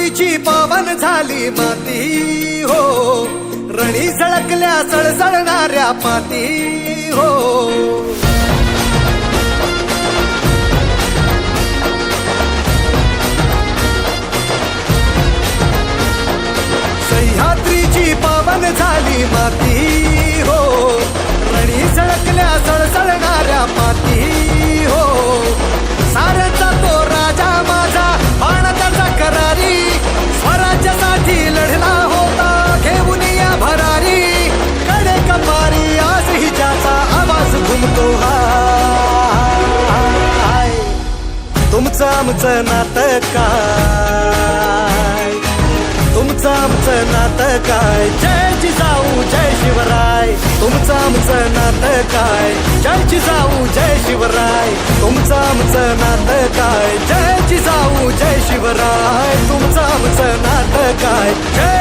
सह्याद्रीची पावन झाली माती हो. रणी झळकल्या सळसळणाऱ्या पाती हो. सह्याद्रीची पावन झाली माती तुमचं आमचं नातं काय? तुमचं आमचं नातं काय? जय जिजाऊ जय शिवराय. तुमचं आमचं नातं काय? जय जिजाऊ जय शिवराय. तुमचं आमचं नातं काय? जय जिजाऊ जय शिवराय. तुमचं आमचं नातं काय? जय